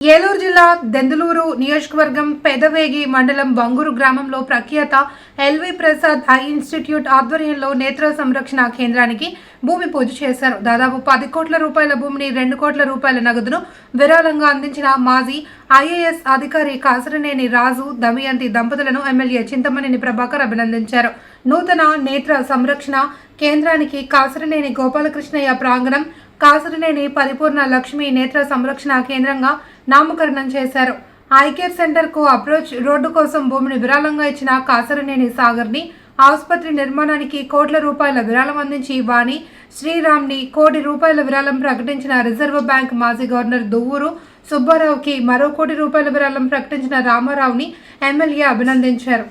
ఏలూరు జిల్లా దెందులూరు నియోజకవర్గం పెదవేగి మండలం బంగూరు గ్రామంలో ప్రఖ్యాత ఎల్వి ప్రసాద్ ఐ ఇన్స్టిట్యూట్ ఆధ్వర్యంలో నేత్ర సంరక్షణ కేంద్రానికి భూమి పూజ చేశారు. దాదాపు పది కోట్ల రూపాయల భూమిని రెండు కోట్ల రూపాయల నగదును విరాళంగా అందించిన మాజీ ఐఏఎస్ అధికారి కాసరనేని రాజు దమయంతి దంపతులను ఎమ్మెల్యే చింతమనేని ప్రభాకర్ అభినందించారు. నూతన నేత్ర సంరక్షణ కేంద్రానికి కాసరనేని గోపాలకృష్ణయ్య ప్రాంగణం కాసరనేని పరిపూర్ణ లక్ష్మి నేత్ర సంరక్షణ కేంద్రంగా నామకరణం చేశారు. ఐకేర్ సెంటర్కు అప్రోచ్ రోడ్డు కోసం భూమిని విరాళంగా ఇచ్చిన కాసరనేని సాగర్ని ఆసుపత్రి నిర్మాణానికి కోట్ల రూపాయల విరాళం అందించి వాణి శ్రీరామ్ని కోటి రూపాయల విరాళం ప్రకటించిన రిజర్వ్ బ్యాంక్ మాజీ గవర్నర్ దువ్వూరు సుబ్బారావుకి మరో కోటి రూపాయల విరాళం ప్రకటించిన రామారావుని ఎమ్మెల్యే అభినందించారు.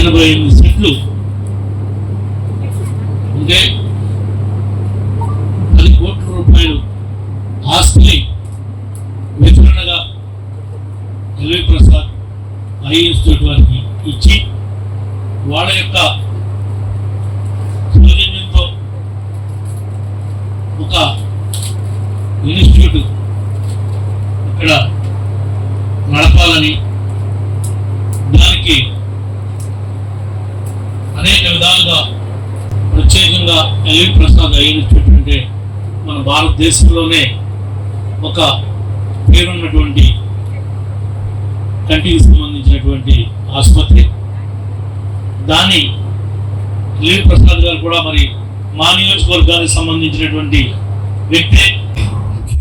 ఎనభై ఎనిమిది సెట్లు అంటే పది కోట్ల రూపాయలు ఆస్తిని వితరణగా ఎల్వి ప్రసాద్ ఐ వారికి ఇచ్చి వాళ్ళ యొక్క సౌజన్యంతో ఒక ఇన్స్టిట్యూట్ ఇక్కడ నడపాలని దానికి అనేక విధాలుగా ప్రత్యేకంగా ఎల్వి ప్రసాద్ ఐ ఇన్స్టిట్యూట్ అంటే మన భారతదేశంలోనే ఒక పేరున్నటువంటి కంటికి సంబంధించినటువంటి ఆసుపత్రి. దాన్ని ఎల్వి ప్రసాద్ గారు కూడా మరి మా నియోజకవర్గానికి సంబంధించినటువంటి వ్యక్తే.